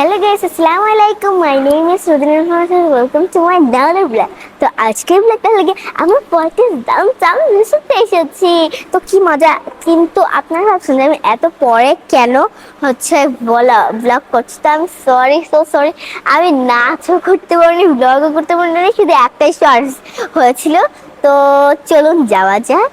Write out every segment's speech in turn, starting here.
Hello guys আসসালামু আলাইকুম my name is সুদিনের Farhan welcome to my downer blog তো আজকে ব্লগটা লাগে আমরা পঁয়ত্রিশ দাম চাম রিসোর্টে এসেছি। তো কি মজা? কিন্তু আপনারা ভাবছেন আমি এত পরে কেন হচ্ছে বলা ব্লগ করছি? তো আমি সরি সো সরি আমি নাচও করতে পারিনি ব্লগও করতে পারিনি, শুধু একটাই শর্টস হয়েছিল। তো চলুন যাওয়া যাক।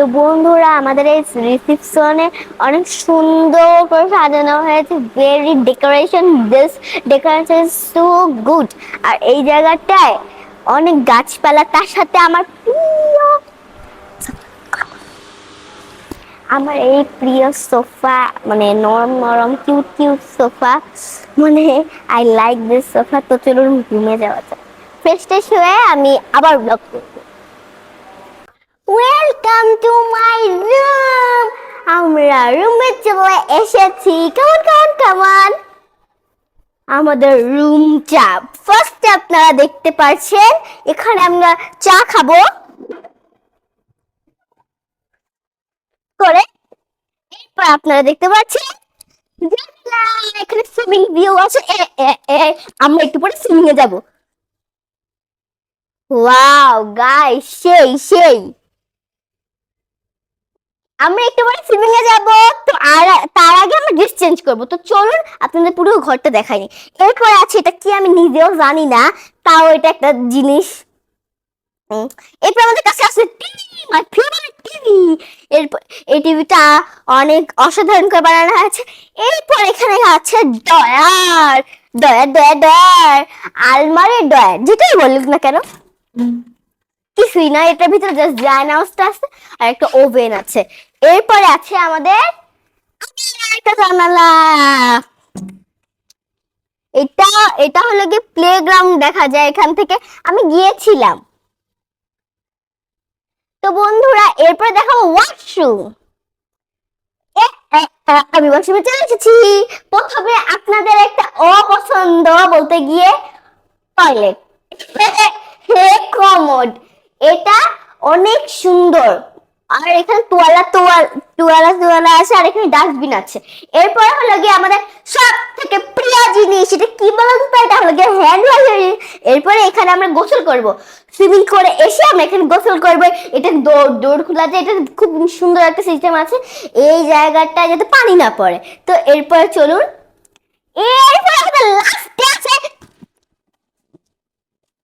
তো বন্ধুরা, আমাদের এই রিসেপশনে অনেক সুন্দর করে সাজানো হয়েছে। Very decoration this decoration so good আর এই জায়গাটায় অনেক গাছপালা, তার সাথে আমার প্রিয় আমার এই প্রিয় সোফা মানে নরম নরম কিউট কিউট সোফা। মানে আই লাইক দিস সোফা, তো চলুন ঘুমে যাওয়া যায় ফ্রেশ ট্রেশ হয়ে আমি আবার ব্লগ করব। ওয়েলকাম টু মাই রুম আমরা রুমে চলে এসেছি। কেমন কেমন কেমন আমাদের রুমটা ফার্স্ট আপনারা দেখতে পাচ্ছেন এখানে আমরা চা খাব। করে এরপর আপনারা দেখতে পাচ্ছেন এখানে সুইমিং ভিউ আছে। আমরা একটু পরে সুইমিং এ যাব। ওয়াও গাই সেই সেই। আমরা একটু পরে সুইমিং এ যাব। তো আর তার আগে আমরা ড্রেস চেঞ্জ করব। তো চলুন আপনাদের পুরো ঘরটা দেখাইনি এরপর আছে এটা কি আমি নিজেও জানি না, তাও এটা একটা জিনিস। এরপর আমাদের কাছে আছে টিভি মাই ফেভারিট টিভি। এরপর এই টিভিটা অনেক অসাধারণ করে বানানো হয়েছে। এরপর এখানে আছে ডয়ার। Drawer drawer drawer. আলমারির ডয়ার, যেটাই বলুক না কেন। কিছুই না, এটার ভিতরে জাস্ট জায়নাউসটা আছে আর একটা ওভেন আছে। এরপরে আছে আমাদের একটা জানালা। এটা এটা হলো কি প্লেগ্রাউন্ড দেখা যায় এখান থেকে। আমি গিয়েছিলাম। তো বন্ধুরা, এরপরে দেখাবো ওয়াশরুম আমি ওয়াশরুমে চলে এসেছি। প্রথমে আপনাদের একটা অপছন্দ বলতে গিয়ে টয়লেট কমোড এটা অনেক সুন্দর। আর এখানে তোয়ালা তোয়াল, তোয়ালা তোয়ালা আছে আর এখানে ডাস্টবিন আছে। এরপরে হলো গিয়ে আমাদের সব থেকে প্রিয় জিনিস, এটা কি বলুন তো? এটা হলো গিয়ে হ্যান্ড ওয়াশ এরপরে এখানে আমরা গোসল করব। সুইমিং করে এসে আমরা এখানে গোসল করব। এটা দৌড় দৌড় খোলা যায় এটা খুব সুন্দর একটা সিস্টেম আছে। এই জায়গাটা যাতে পানি না পড়ে। তো এরপরে চলুন। এরপরে আমাদের লাস্টে আছে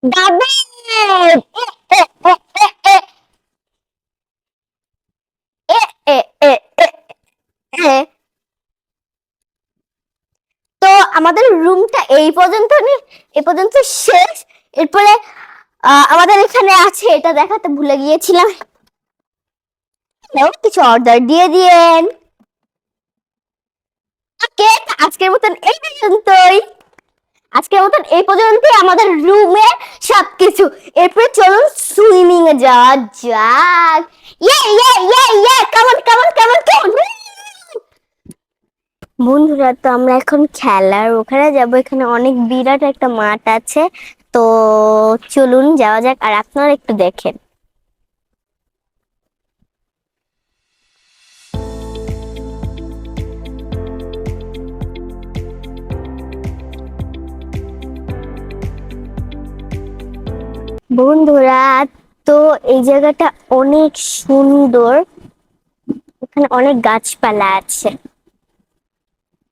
ডাবে তো আমাদের রুমটা এই পর্যন্ত এই পর্যন্ত শেষ। এরপরে আমাদের এখানে আছে, এটা দেখাতে ভুলে গিয়েছিলাম। কিছু অর্ডার দিয়ে দিয়েন। আজকের মতন এই পর্যন্তই। আজকের মতন এই পর্যন্তই। আমাদের রুমে সবকিছু। এরপরে চলুন সুইমিং এ যাওয়া যাক। ইয়ে ইয়ে ইয়ে ইয়ে কেমন কেমন কেমন কেমন বন্ধুরা, তো আমরা এখন খেলার ওখানে যাব। এখানে অনেক বিরাট একটা মাঠ আছে। তো চলুন যাওয়া যাক। আর আপনারা একটু দেখেন। বন্ধুরা, তো এই জায়গাটা অনেক সুন্দর। এখানে অনেক গাছপালা আছে।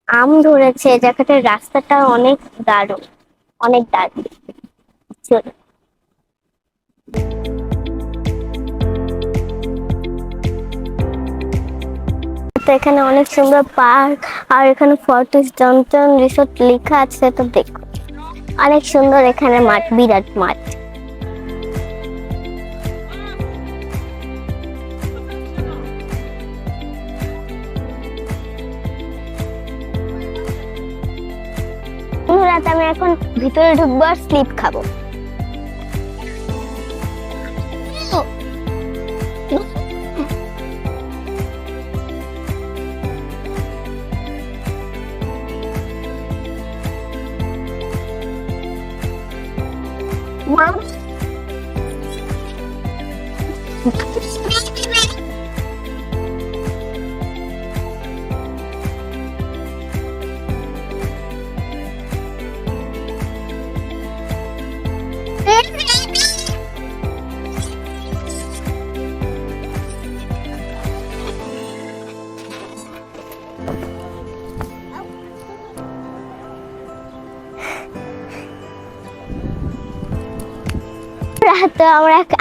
আম ধরেছে, এই জায়গাটার রাস্তাটা অনেক দারুণ অনেক দারুণ। চলো। তো এখানে অনেক সুন্দর পার্ক, আর এখানে ফর্টিস জনসন রিসোর্ট লেখা আছে, তো দেখো। অনেক সুন্দর এখানে মাঠ, বিরাট মাঠ। ভিতরে ঢুকবো আর স্লিপ খাব।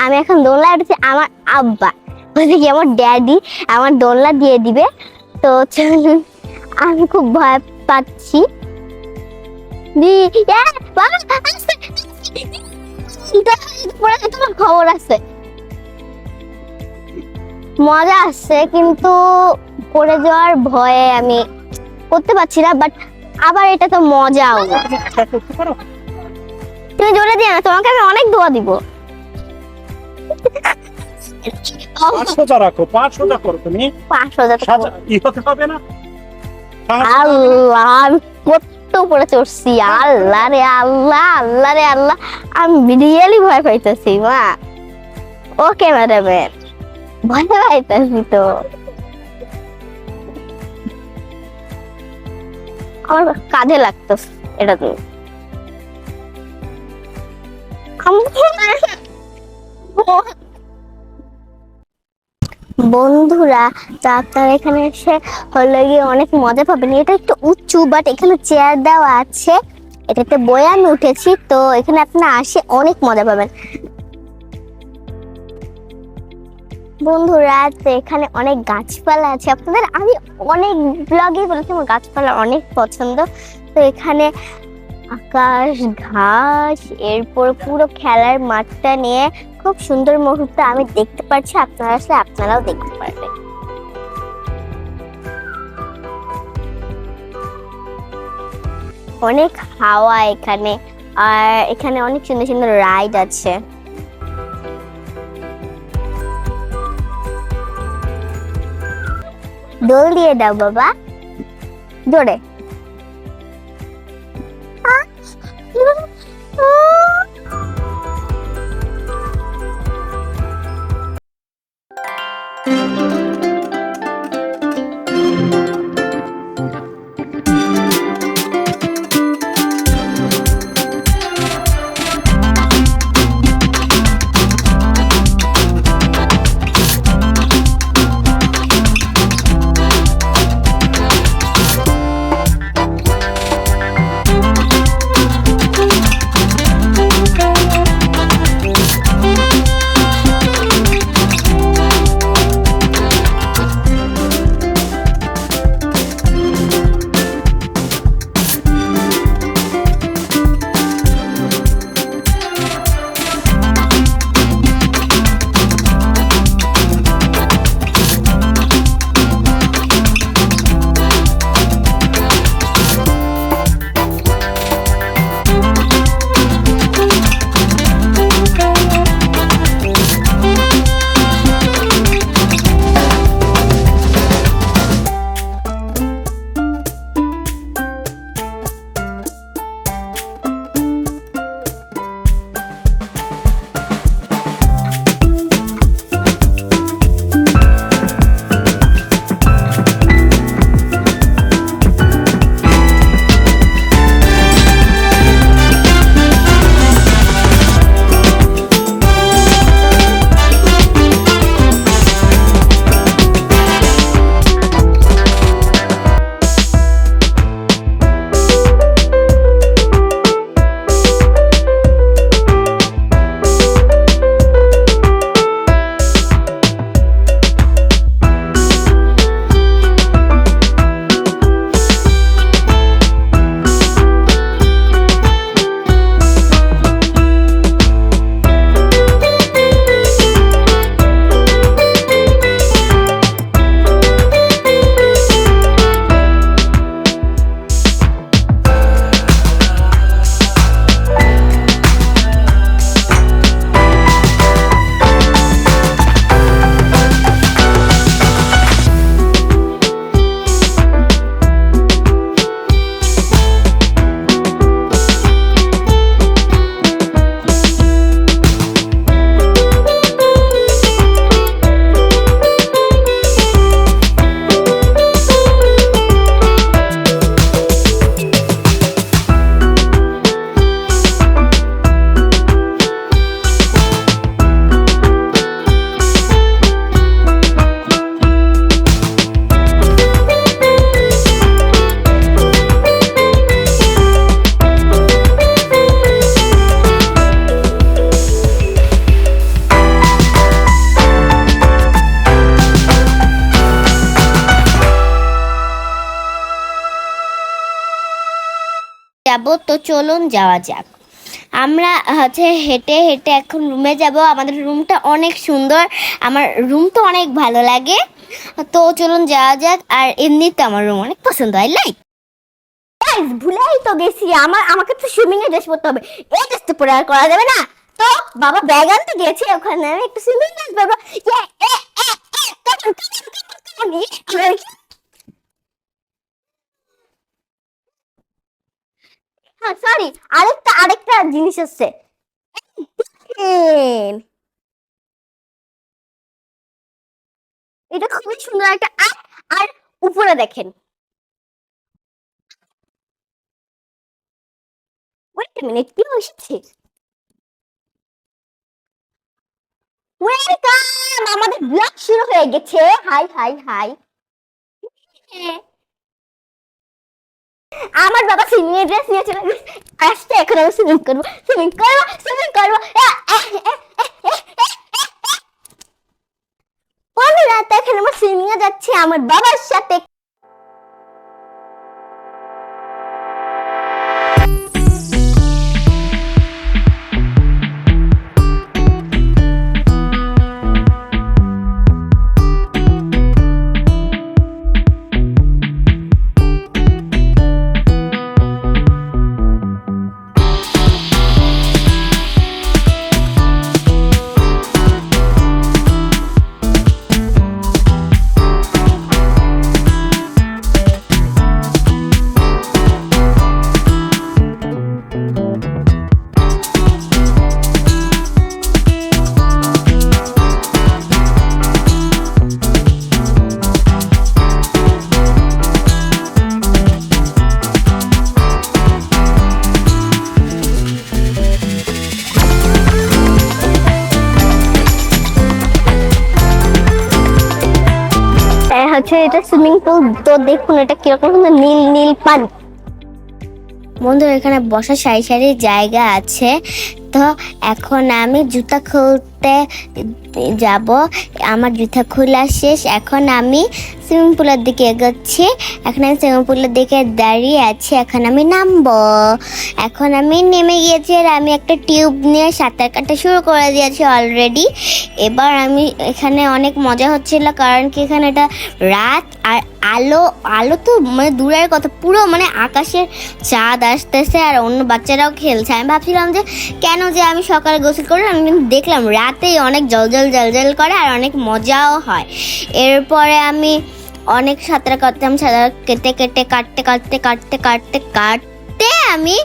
আমি এখন দোলনা উঠেছি আমার আব্বা। বলছে কি, আমার ড্যাডি আমার দোলনা দিয়ে দিবে। তো চলুন, আমি খুব ভয় পাচ্ছি। তোমার খবর আছে। মজা আসছে, কিন্তু পড়ে যাওয়ার ভয়ে আমি করতে পারছি না বাট আবার এটা তো মজাও। তুমি জোরে দিয়ে না, তোমাকে আমি অনেক দোয়া দিব। পাঁচ রাখো পাঁচ সোজা করো তুমি। পাঁচশো হাজার ই হতে হবে না। আল্লাহ কত উপরে চড়ছি। আল্লাহ রে আল্লাহ আল্লাহ রে আল্লাহ। আমি রিয়েলি ভয় পাইতেছি মা। ওকে ম্যাডামের ভয় পাইতেছি তো। আমার কাঁধে লাগতো এটা তো। বন্ধুরা তো আপনারা এখানে এসে হলো গিয়ে অনেক মজা পাবেন। এটা একটু উঁচু বাট এখানে চেয়ার দেওয়া আছে। এটাতে বয়ে আমি উঠেছি, তো এখানে আপনারা আসে অনেক মজা পাবেন। বন্ধুরা, তো এখানে অনেক গাছপালা আছে। আপনাদের, আমি অনেক ব্লগে বলেছি, আমার গাছপালা অনেক পছন্দ। তো এখানে আকাশ, ঘাস, এরপর পুরো খেলার মাঠটা নিয়ে খুব সুন্দর মুহূর্ত আমি দেখতে পাচ্ছি আপনারা আসলে আপনারাও দেখতে পারবেন। অনেক হাওয়া এখানে, আর এখানে অনেক সুন্দর সুন্দর রাইড আছে। দোল দিয়ে দাও বাবা। জোরে যাব, তো চলুন যাওয়া যাক। আমরা হচ্ছে হেঁটে হেঁটে এখন রুমে যাব। আমাদের রুমটা অনেক সুন্দর। আমার রুম তো অনেক ভালো লাগে। তো চলুন যাওয়া যাক। আর এমনিতে আমার রুম অনেক পছন্দ হয় লাইক ভুলেই তো গেছি। আমার, আমাকে তো সুইমিং এর ড্রেস পরতে হবে। এই ড্রেস তো পরে আর করা যাবে না। তো বাবা ব্যাগ আনতে গেছে ওখানে। আমি একটু সুইমিং ড্রেস পরবো এ, এ, এ, এ, come on, come on, come on, come on, এ, আমরা কি- হ্যাঁ সরি আরেকটা আরেকটা জিনিস আছে এটা খুবই সুন্দর একটা আর আর উপরে দেখেন। ওয়েট মিনিট কি ওয়েলকাম আমাদের ব্লগ শুরু হয়ে গেছে। হাই হাই হাই আমার বাবা সিনিয়র ড্রেস নিয়ে চলে এখন আমি সুইমিং করব সুইমিং করব সুইমিং করব। রাতে এখন আমার এ যাচ্ছি, আমার বাবার সাথে এটা সুইমিং পুল তো দেখুন এটা কীরকম নীল নীল পানি। বন্ধু, এখানে বসার সারি সারি জায়গা আছে। তো এখন আমি জুতা খুলতে যাব। আমার জুতা খোলা শেষ। এখন আমি সুইমিং পুলের দিকে এগোচ্ছি। এখন আমি সুইমিং পুলের দিকে দাঁড়িয়ে আছি। এখন আমি নামবো। এখন আমি নেমে গিয়েছি আর আমি একটা টিউব নিয়ে সাঁতার কাটা শুরু করে দিয়েছি অলরেডি এবার আমি এখানে অনেক মজা হচ্ছিল কারণ কি এখানে এটা রাত আর আলো আলো তো মানে দূরের কথা, পুরো মানে আকাশের চাঁদ আসতেছে আর অন্য বাচ্চারাও খেলছে। আমি ভাবছিলাম যে কেন যে আমি সকালে গোসল করলাম আমি কিন্তু দেখলাম রাতেই অনেক জল জল জল জল করে আর অনেক মজাও হয়। এরপরে আমি অনেক সাঁতার কাটতাম, সাঁতার কেটে কেটে, কাটতে কাটতে কাটতে কাটতে কাটতে আমি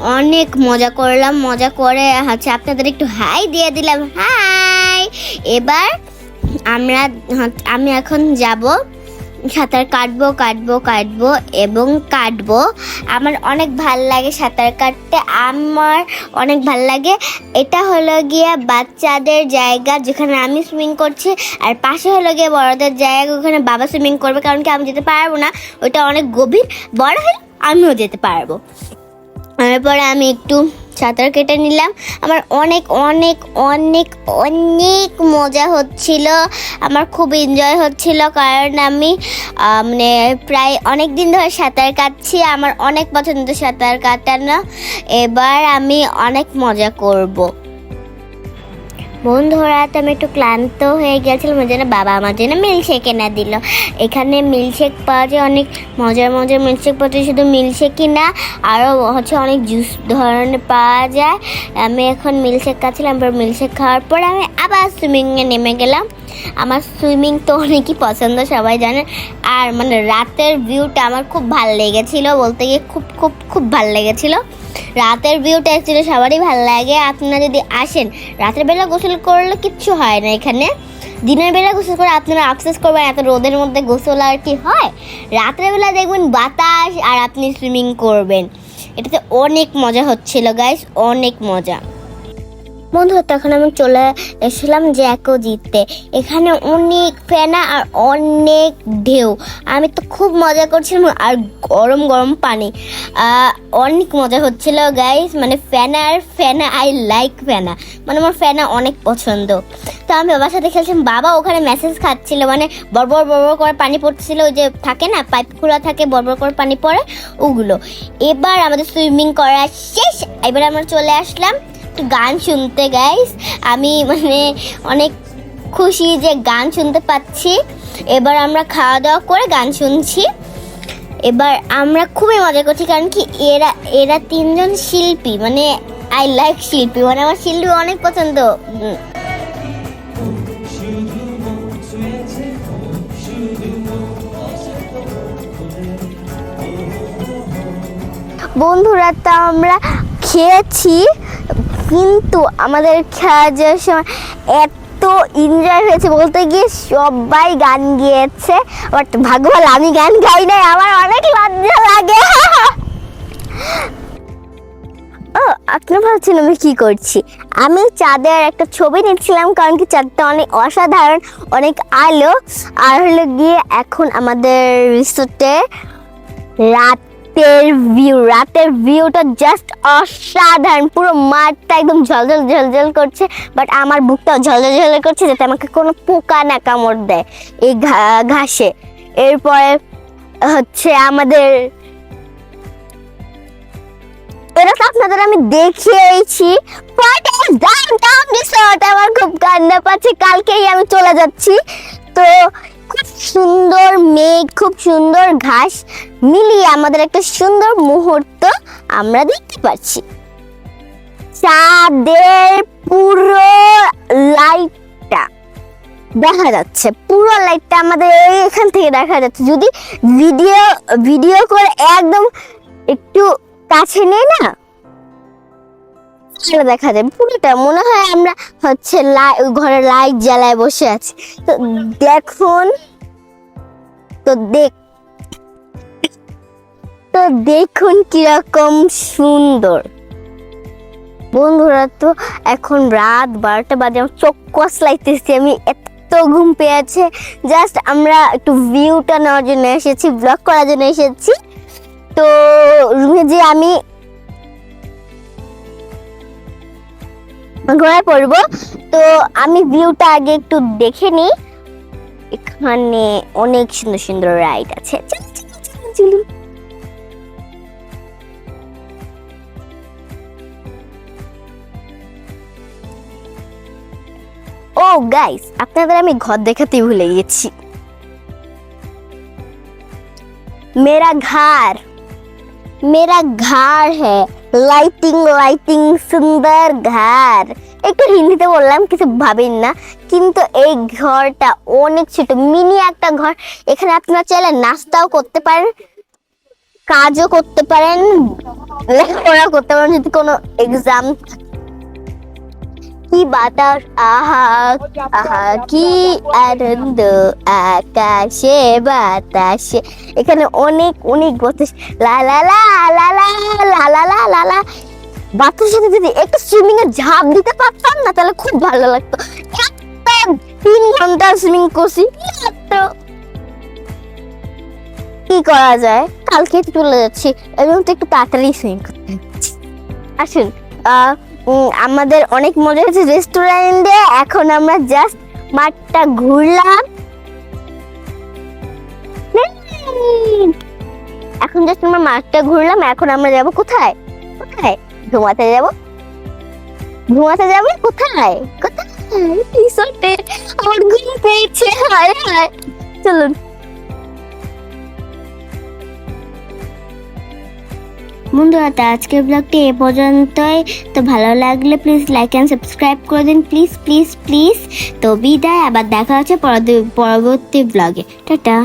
অনেক মজা করলাম, মজা করে হচ্ছে আপনাদের একটু হাই দিয়ে দিলাম। হাই! এবার আমরা আমি এখন যাব সাঁতার কাটবো কাটবো কাটবো এবং কাটবো। আমার অনেক ভালো লাগে সাঁতার কাটতে। আমার অনেক ভালো লাগে। এটা হলো গিয়ে বাচ্চাদের জায়গা যেখানে আমি সুইমিং করছি আর পাশে হলো গিয়ে বড়দের জায়গা ওখানে বাবা সুইমিং করবে। কারণ কি আমি যেতে পারব না। ওটা অনেক গভীর। বড় হলে আমিও যেতে পারব। তারপরে আমি একটু সাঁতার কেটে নিলাম। আমার অনেক অনেক অনেক অনেক মজা হচ্ছিল। আমার খুব এনজয় হচ্ছিল কারণ আমি মানে প্রায় অনেক দিন ধরে সাঁতার কাটছি। আমার অনেক পছন্দ সাঁতার কাটানো। এবার আমি অনেক মজা করব। বন্ধুরা তো আমি একটু ক্লান্ত হয়ে গেছিলাম, ওই জন্য বাবা আমার জন্য মিল্কশেক এনে দিল। এখানে মিল্কশেক পাওয়া যায় অনেক মজার মজার মিল্কশেক পাওয়া যায়, শুধু মিল্কশেকই না আরও হচ্ছে অনেক জুস ধরনের পাওয়া যায়। আমি এখন মিল্কশেক খাচ্ছিলাম, এবার মিল্কশেক খাওয়ার পরে আমি আবার সুইমিংয়ে নেমে গেলাম। আমার সুইমিং তো অনেকই পছন্দ, সবাই জানে। আর মানে রাতের ভিউটা আমার খুব ভালো লেগেছিলো, বলতে গিয়ে খুব খুব খুব ভালো লেগেছিলো। রাতের ভিউটা অ্যাকচুয়ালি সবারই ভালো লাগে। আপনারা যদি আসেন, রাতের বেলা গোসল করলে কিচ্ছু হয় না এখানে। দিনের বেলা গোসল করে আপনারা আফসোস করবেন, এত রোদের মধ্যে গোসল আর কি হয়। রাতের বেলা দেখবেন বাতাস আর আপনি সুইমিং করবেন। এটাতে অনেক মজা হচ্ছিল গাইস অনেক মজা। বন্ধুরা তখন আমি চলে এসেছিলাম জ্যাকো জিততে এখানে অনেক ফেনা আর অনেক ঢেউ। আমি তো খুব মজা করছিলাম আর গরম গরম পানি। অনেক মজা হচ্ছিল গাইস মানে ফেনা আর ফেনা আই লাইক ফেনা। মানে আমার ফেনা অনেক পছন্দ। তো আমি বাবার সাথে খেলছিলাম। বাবা ওখানে মেসেজ খাচ্ছিল মানে বড় বড় করে পানি পড়ছিল ওই যে থাকে না পাইপ খোলা থাকে, বড় করে পানি পড়ে, ওগুলো। এবার আমাদের সুইমিং করা শেষ। এবার আমরা চলে আসলাম একটু গান শুনতে গাইস আমি মানে অনেক খুশি যে গান শুনতে পাচ্ছি। এবার আমরা খাওয়া দাওয়া করে গান শুনছি। এবার আমরা খুবই মজা করছি, কারণ কি এরা এরা তিনজন শিল্পী মানে আই লাইক শিল্পী। মানে আমার শিল্পী অনেক পছন্দ। বন্ধুরা, তো আমরা খেয়েছি। কিন্তু আমাদের খেলা যাওয়ার সময় এত এনজয় হয়েছে, বলতে গিয়ে সবাই গান গিয়েছে। বাট ভাগ্যভাল আমি গান গাই নাই, আমার অনেক লজ্জা লাগে। ও আপনি ভাবছেন আমি কি করছি? আমি চাঁদের একটা ছবি নিচ্ছিলাম, কারণ কি চাঁদটা অনেক অসাধারণ, অনেক আলো। আর হলো গিয়ে এখন আমাদের রিসোর্টে রাতের ভিউ, রাতের ভিউটা জাস্ট অসাধারণ। পুরো মাঠটা একদম ঝলঝল ঝলঝল করছে বাট আমার বুকটাও ঝলঝল ঝলঝল করছে যাতে আমাকে কোনো পোকা না কামড় দেয় এই ঘাসে। এরপরে হচ্ছে আমাদের তো আপনাদের আমি দেখিয়েছি আমার খুব কান্না পাচ্ছে, কালকেই আমি চলে যাচ্ছি। তো সুন্দর মেঘ, খুব সুন্দর ঘাস মিলিয়ে আমাদের একটা সুন্দর মুহূর্ত আমরা দেখতে পাচ্ছি। চাঁদের পুরো লাইটটা দেখা যাচ্ছে। পুরো লাইটটা আমাদের এখান থেকে দেখা যাচ্ছে। যদি ভিডিও ভিডিও করে একদম একটু কাছে নেই না দেখা যায়। পুরোটা মনে হয় আমরা হচ্ছে লাই- ঘরে লাইট জ্বালায় বসে আছি। তো দেখুন তো দেখ, তো দেখুন কীরকম সুন্দর। বন্ধুরা, তো এখন রাত বারোটা বাজে, আমার চোখ কসলাইতেছি, আমি এত ঘুম পেয়েছে। জাস্ট আমরা একটু ভিউটা নেওয়ার জন্য এসেছি ব্লগ করার জন্য এসেছি। তো রুমে যে আমি ঘোরা পড়ব। তো আমি ভিউটা আগে একটু দেখে নিই। এখানে অনেক সুন্দর সুন্দর রাইড আছে চলুন, চলুন, চলুন, চলুন। ও গাইস আপনাদের আমি ঘর দেখাতে ভুলে গেছি मेरा घर मेरा घर है লাইটিং লাইটিং সুন্দর ঘর একটু হিন্দিতে বললাম কিছু ভাবেন না কিন্তু এই ঘরটা অনেক ছোট মিনি একটা ঘর এখানে আপনারা চাইলে নাস্তাও করতে পারেন কাজও করতে পারেন লেখাপড়া করতে পারেন যদি কোনো এক্সাম কি বাতাস আহা আহা কি আনন্দ আকাশে বাতাসে এখানে অনেক অনেক বাতাস লা লা লা লা লা লা লা লা লা লা সাথে যদি একটু সুইমিং এ ঝাঁপ দিতে পারতাম না, তাহলে খুব ভালো লাগতো। তিন ঘণ্টা সুইমিং করছি কি করা যায়? কালকে চলে যাচ্ছি এবং তো একটু তাড়াতাড়ি সুইমিং করতে আসুন আমাদের অনেক মজা হয়েছে রেস্টুরেন্টে এখন আমরা জাস্ট মাঠটা ঘুরলাম। এখন জাস্ট আমরা মাঠটা ঘুরলাম, এখন আমরা যাব কোথায়? কোথায়? ঘুমাতে যাব? ঘুমাতে যাব? কোথায়? কোথায়? রিসোর্টে আমার ঘুম পেয়েছে, হায় হায়। চলুন। বন্ধুরা, তো আজকের ব্লগটি এ পর্যন্তই। তো ভালো লাগলে প্লিজ লাইক অ্যান্ড সাবস্ক্রাইব করে দিন। প্লিজ প্লিজ প্লিজ তো বিদায়, আবার দেখা হচ্ছে পরবর্তী ব্লগে টাটা।